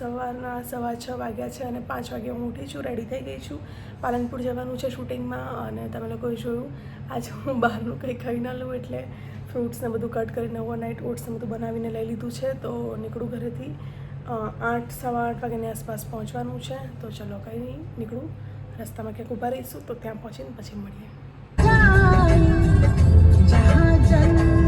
સવારના સવા છ વાગ્યા છે અને પાંચ વાગે હું ઉઠી છું રેડી થઈ ગઈ છું. પાલનપુર જવાનું છે શૂટિંગમાં અને તમે લોકોએ જોયું. આજે હું બહારનું કંઈ ખાઈ ન લઉં એટલે ફ્રૂટ્સને બધું કટ કરીને ઓવરનાઇટ ઓટ્સને બધું બનાવીને લઈ લીધું છે તો નીકળું ઘરેથી. આઠ, સવા આઠ વાગ્યાની આસપાસ પહોંચવાનું છે. તો ચલો કંઈ નહીં, નીકળું. રસ્તામાં ક્યાંક ઊભા રહીશું તો ત્યાં પહોંચીને પછી મળીએ. જહાં જન્મ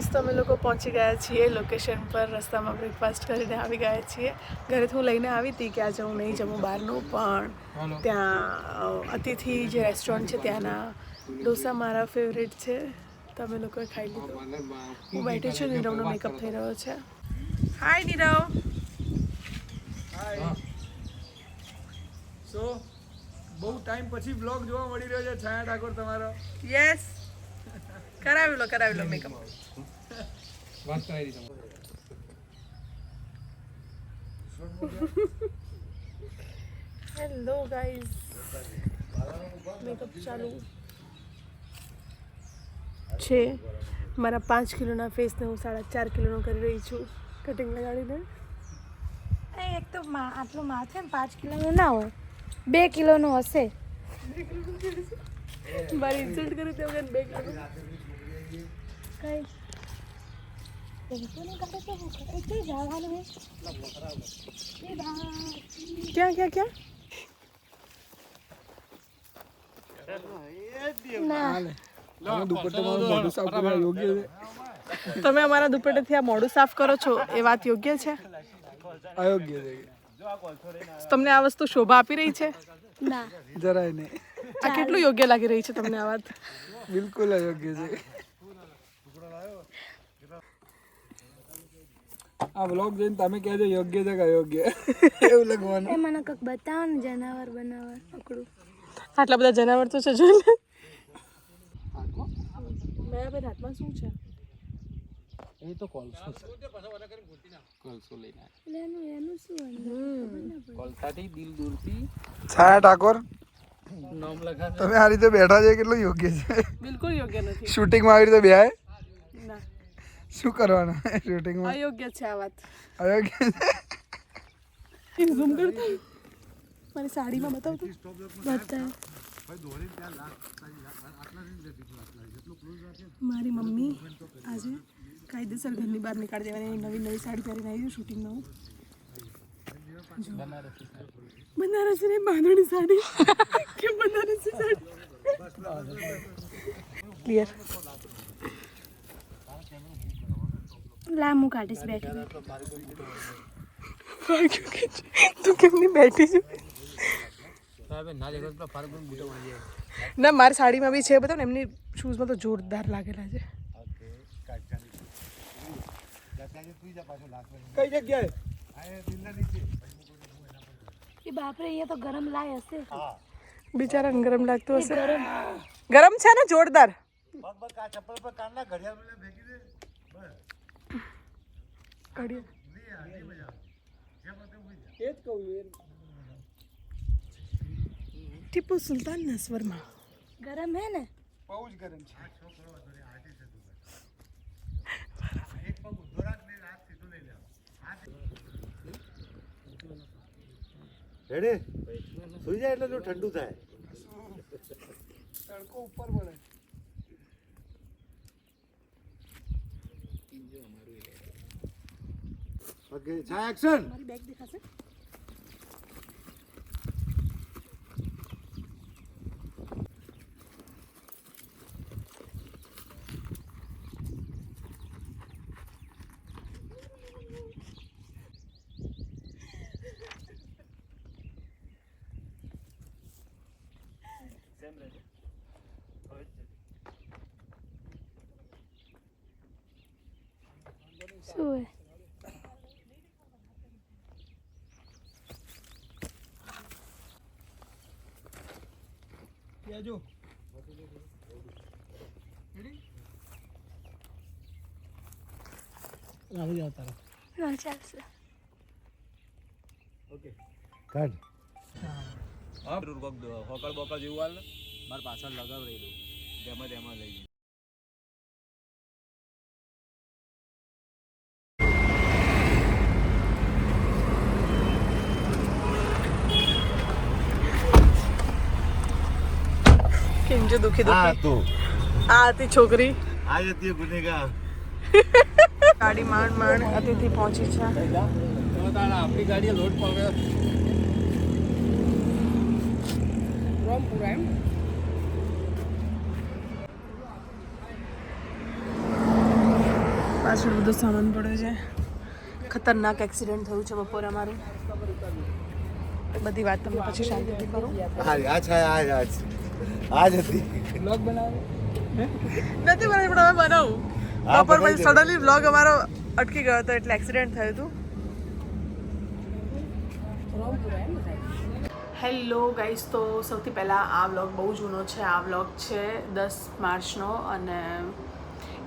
ગાઈસ તો અમે લોકો પહોંચી ગયા છીએ લોકેશન પર. રસ્તામાં બ્રેકફાસ્ટ કરીને આવી ગયા છીએ. ઘરેથી હું લઈને આવી હતી કે આજે હું નહીં જમું બહારનું પણ ત્યાં અતિથિ જે રેસ્ટોરન્ટ છે ત્યાંના ડોસા મારા ફેવરેટ છે. તમે લોકોએ ખાઈ લીધું. હું બેઠી છું નીરવનો મેકઅપ થઈ રહ્યો છે. હાય નીરવ. સો બહુ ટાઈમ પછી બ્લોગ જોવા મળી રહ્યો છે છાયા ઠાકોર તમારો. યસ કરાવી લો કરાવી લો મેકઅપ વાત કરાવી દીધો હેલો ગાઈઝ મેકઅપ ચાલુ છે. મારા પાંચ કિલોના ફેસને હું સાડા ચાર કિલોનો કરી રહી છું. કટિંગ લગાડીને. એક તો મા- આટલું માથે ને પાંચ કિલોનું ના હોય. બે કિલોનું હશે. મારી ઇન્સલ્ટ કરી તે વગર બે કિલો. ક્યાં ક્યાં ક્યાં? તમે અમારા દુપટ્ટેથી આ મોઢું સાફ કરો છો એ વાત યોગ્ય છે? અયોગ્ય છે. તમને આ વસ્તુ શોભા આપી રહી છે? ના. જરાય નહીં. આ કેટલું યોગ્ય લાગી રહી છે તમને આ વાત? બિલકુલ અયોગ્ય છે. આ બ્લોગ જોઈને તમે કહેજો યોગ્ય છે કે અયોગ્ય? એવું લખવાનું. એ મને કંઈક બતાવો ને જનાવર બનાવર પકડું. આટલા બધા જનાવર તો છે જોઈ લે મેં ભાઈ હાથમાં શું છે? એ તો કોલસો કોલસો લઈને એનું એનું શું? કોલસાથી દિલ દૂરથી છાયા ઠાકોર નામ લખા તમે આ રીતે બેઠા છે કેટલું યોગ્ય છે? બિલકુલ યોગ્ય નથી. શૂટિંગમાં આવી રીતે બેહાય? શું કરવાનું શૂટિંગમાં? અયોગ્ય છે આ વાત. અયોગ્ય છે? ઝૂમ કરતો મારી સાડીમાં બતાવતો બતાવ. મારી મમ્મી આજે કાયદેસર ઘરની બહાર નીકળી દેવાની નવી નવી સાડી પહેરીને આવી છે શૂટિંગમાં હું જો. બનારસી નહીં બાંધણી સાડી. કે બનારસી સાડી? ક્લિયર લાંબુ કાઢીશ બેઠી તું કેમની બેઠી છું ના દેખો તો ફાર પણ બૂટો મળી જાય ના મારી સાડીમાં બી છે બધા ને એમની શૂઝમાં તો જોરદાર લાગેલા છે કઈ જગ્યાએ એ બાપરે અહીંયા તો ગરમ લાય હશે બિચારાને ગરમ લાગતું હશે ગરમ છે ને જોરદાર ઘડિયાળ એ જ કહું એ ટીપુ સુલતાનના સ્વરમાં. ગરમ હે ને? બહુ જ ગરમ છે. રેડે? સુઈ જાય એટલે જો ઠંડુ થાય. તડકો ઉપર પડે ઓકે છા એક્શન મારી બેગ દેખાશે? શું હે આવી જાવ તારા. ના ચાલશે. ઓકે કાઢ. હા. કોક હોકળ બોકળ જેવું હાલ મારે પાછળ લગાવ રહી દઉં જેમાં તેમાં લઈ છે દુખી દુખી. તું. આ હતી છોકરી. આ હતી ગુનેગાર. ગાડી માંડ માંડ અતિથિ પહોંચી છે. આપણી ગાડીએ લોડ પકડ્યો રામપુરા એમ પાછળ બધો સામાન પડ્યો છે. ખતરનાક એક્સિડન્ટ થયું છે બપોરે અમારું. બધી વાત તમે પછી શાંતિથી કરું. હા આ છે આ જ આ જ આ હતી. બ્લોગ બનાવે? નથી બનાવી પણ હવે બનાવું. હા, બપોર પછી સડનલી વ્લોગ અમારો અટકી ગયો હતો એટલે એક્સિડન્ટ થયું હતું. હેલો ગાઈસ તો સૌથી પહેલાં આ વ્લોગ બહુ જૂનો છે. આ વ્લોગ છે દસ માર્ચનો અને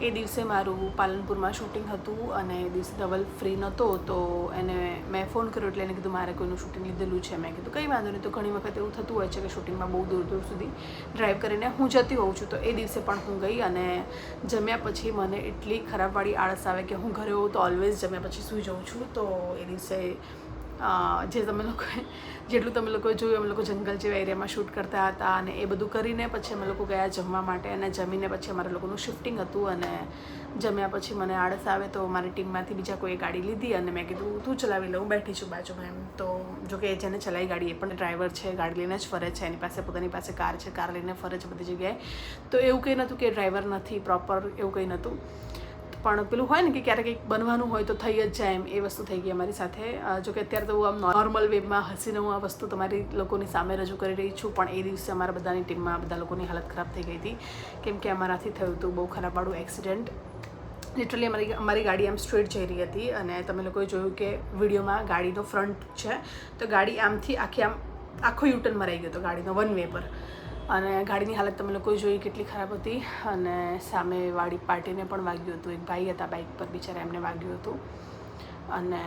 એ દિવસે મારું પાલનપુરમાં શૂટિંગ હતું અને એ દિવસે ધવલ ફ્રી નહોતો તો એને મેં ફોન કર્યો એટલે એને કીધું, મારે કોઈનું શૂટિંગ લીધેલું છે. મેં કીધું, કંઈ વાંધો નહીં, તો ઘણી વખત એવું થતું હોય છે કે શૂટિંગમાં બહુ દૂર દૂર સુધી ડ્રાઈવ કરીને હું જતી હોઉં છું. તો એ દિવસે પણ હું ગઈ અને જમ્યા પછી મને એટલી ખરાબવાળી આળસ આવે કે હું ઘરે હોઉં તો ઓલવેઝ જમ્યા પછી સૂઈ જાઉં છું. તો એ દિવસે જે તમે લોકોએ જેટલું તમે લોકોએ જોયું, અમે લોકો જંગલ જેવા એરિયામાં શૂટ કરતા હતા અને એ બધું કરીને પછી અમે લોકો ગયા જમવા માટે અને જમીને પછી અમારા લોકોનું શિફ્ટિંગ હતું અને જમ્યા પછી મને આળસ આવે તો મારી ટીમમાંથી બીજા કોઈએ ગાડી લીધી અને મેં કીધું, તું ચલાવી લઉં બેઠી છું બાજુમાં એમ. તો જો કે જેને ચલાવી ગાડી, એ પણ ડ્રાઈવર છે, ગાડી લઈને જ ફરે છે, એની પાસે પોતાની પાસે કાર છે, કાર લઈને ફરે છે બધી જગ્યાએ. તો એવું કંઈ નહોતું કે ડ્રાઈવર નથી પ્રોપર એવું કંઈ નહોતું. પણ પેલું હોય ને કે ક્યારેક કંઈક બનવાનું હોય તો થઈ જ જાય એમ, એ વસ્તુ થઈ ગઈ અમારી સાથે. જોકે અત્યારે તો હું આમ નોર્મલ વેમાં હસીને હું આ વસ્તુ તમારી લોકોની સામે રજૂ કરી રહી છું, પણ એ દિવસે અમારા બધાની ટીમમાં બધા લોકોની હાલત ખરાબ થઈ ગઈ હતી. કેમ કે અમારાથી થયું હતું બહુ ખરાબવાળું એક્સિડન્ટ લિટરલી અમારી અમારી ગાડી આમ સ્ટ્રેટ જઈ રહી હતી અને તમે લોકોએ જોયું કે વિડીયોમાં ગાડીનો ફ્રન્ટ છે. તો ગાડી આમથી આખી આમ આખો યુટર્ન મરાઈ ગયો હતો ગાડીનો વન વે પર. અને ગાડીની હાલત તમે લોકોએ જોઈ કેટલી ખરાબ હતી અને સામે વાળી પાર્ટીને પણ વાગ્યું હતું. એક ભાઈ હતા બાઇક પર બિચારા એમને વાગ્યું હતું. અને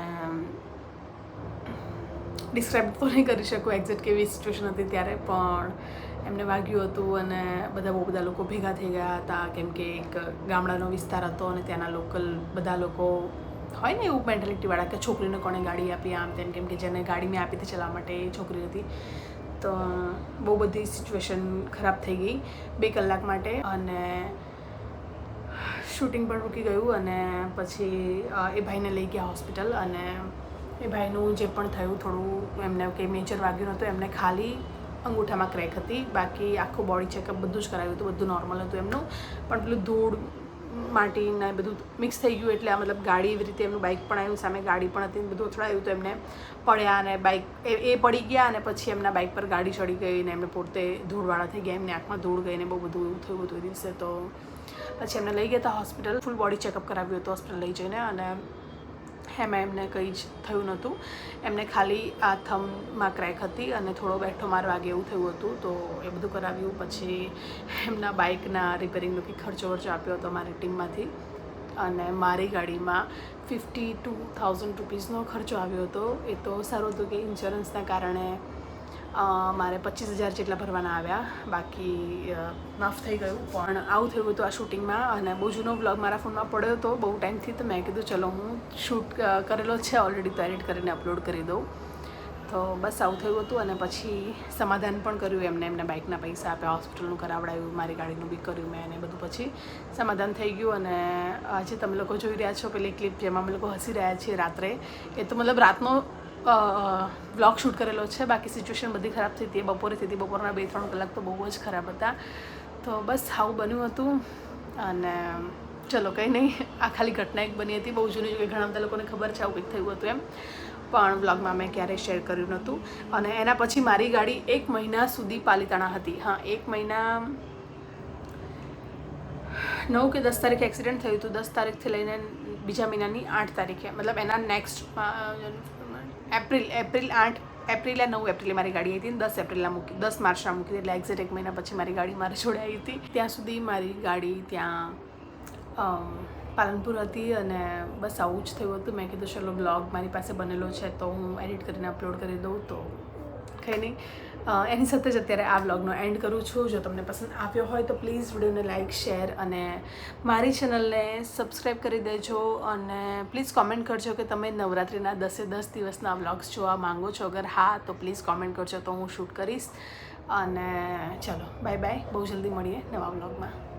ડિસ્ક્રાઇબ તો નહીં કરી શકું એક્ઝેક્ટ કેવી સિચ્યુએશન હતી ત્યારે, પણ એમને વાગ્યું હતું અને બધા બહુ બધા લોકો ભેગા થઈ ગયા હતા. કેમ કે એક ગામડાનો વિસ્તાર હતો અને ત્યાંના લોકલ બધા લોકો હોય ને એવું મેન્ટાલિટીવાળા કે છોકરીને કોણે ગાડી આપી આમ તેમ, કેમ કે જેને ગાડી મેં આપી હતી ચલાવવા માટે એ છોકરી હતી. તો બહુ બધી સિચ્યુએશન ખરાબ થઈ ગઈ બે કલાક માટે અને શૂટિંગ પણ રૂકી ગયું અને પછી એ ભાઈને લઈ ગયા હોસ્પિટલ અને એ ભાઈનું જે પણ થયું થોડું એમને કંઈ મેજર વાગ્યું નહોતું, એમને ખાલી અંગૂઠામાં ક્રેક હતી. બાકી આખું બોડી ચેકઅપ બધું જ કરાવ્યું હતું, બધું નોર્મલ હતું એમનું. પણ પેલું ધૂળ માટી ને બધું મિક્સ થઈ ગયું એટલે આ મતલબ ગાડી એવી રીતે એમનું બાઇક પણ આવ્યું, સામે ગાડી પણ હતી બધું અથડાયું તો એમને. પડ્યા અને બાઇક એ પડી ગયા અને પછી એમના બાઇક પર ગાડી ચડી ગઈ ને એમને પોતે ધૂળવાળા થઈ ગયા, એમને આંખમાં ધૂળ ગઈ ને બહુ બધું એવું થયું હતું દિવસે તો. પછી એમને લઈ ગયા હતા હોસ્પિટલ ફૂલ બોડી ચેકઅપ કરાવ્યું હતું હોસ્પિટલ લઈ જઈને અને એમાં એમને કંઈ જ થયું નહોતું. એમને ખાલી આ થમમાં ક્રેક હતી અને થોડો બેઠો માર વાગે એવું થયું હતું. તો એ બધું કરાવ્યું. પછી એમના બાઇકના રિપેરિંગનો કંઈક ખર્ચો વર્ચો આપ્યો હતો મારી ટીમમાંથી. અને મારી ગાડીમાં ફિફ્ટી ટુ થાઉઝન્ડ રૂપીઝનો ખર્ચો આવ્યો હતો. એ તો સારું હતું કે ઇન્સ્યોરન્સના કારણે મારે પચીસ હજાર જેટલા ભરવાના આવ્યા. બાકી માફ થઈ ગયું. પણ આવું થયું હતું આ શૂટિંગમાં અને બહુ જૂનો વ્લોગ મારા ફોનમાં પડ્યો હતો. બહુ ટાઈમથી તો મેં કીધું, ચલો, હું શૂટ કરેલો છે ઓલરેડી તો એડિટ કરીને અપલોડ કરી દઉં. તો બસ આવું થયું હતું અને પછી સમાધાન પણ કર્યું એમને. એમને બાઇકના પૈસા આપ્યા, હોસ્પિટલનું કરાવડાવ્યું મારી ગાડીનું બી કર્યું મેં અને બધું પછી સમાધાન થઈ ગયું. અને આજે તમે લોકો જોઈ રહ્યા છો, પેલી ક્લિપ જેમાં અમે લોકો હસી રહ્યા છીએ રાત્રે. એ તો મતલબ રાતનો બ્લોગ શૂટ કરેલો છે. બાકી સિચ્યુએશન બધી ખરાબ થઈ હતી. બપોરે થઈ હતી. બપોરના બે, ત્રણ કલાક તો બહુ જ ખરાબ હતા. તો બસ આવું બન્યું હતું. અને ચલો, કંઈ નહીં. આ ખાલી ઘટના એક બની હતી. બહુ જૂની કે ઘણા બધા લોકોને ખબર છે, આવું કંઈક થયું હતું એમ. પણ વ્લોગમાં મેં ક્યારેય શેર કર્યું નહોતું. અને એના પછી મારી ગાડી એક મહિના સુધી પાલીતાણા હતી. હા, એક મહિના નવ કે દસ તારીખે એક્સિડન્ટ થયું હતું. દસ તારીખથી લઈને બીજા મહિનાની આઠ તારીખે. મતલબ એના નેક્સ્ટ એપ્રિલ એપ્રિલ આઠ, એપ્રિલે નવ એપ્રિલે મારી ગાડી આવી હતી દસ એપ્રિલના મૂકી, દસ માર્ચના મૂકી એટલે એક્ઝેક્ટ એક મહિના પછી મારી ગાડી મારે જોડે હતી. ત્યાં સુધી મારી ગાડી ત્યાં પાલનપુર હતી અને બસ આવું જ થયું હતું. મેં કીધું, ચલો, બ્લોગ મારી પાસે બનેલો છે, તો હું એડિટ કરીને અપલોડ કરી દઉં. તો, કંઈ નહીં. એની સાથે જ અત્યારે આ વ્લોગનો એન્ડ કરું છું. જો તમને પસંદ આવ્યો હોય તો પ્લીઝ વિડીયોને લાઇક શેર અને મારી ચેનલને સબસ્ક્રાઈબ કરી દેજો અને પ્લીઝ કોમેન્ટ કરજો કે તમે નવરાત્રિના દસે દસ દિવસના વ્લોગ્સ જોવા માંગો છો. અગર હા, તો પ્લીઝ કોમેન્ટ કરજો તો હું શૂટ કરીશ. અને ચલો બાય બાય બહુ જલ્દી મળીએ નવા વ્લોગમાં.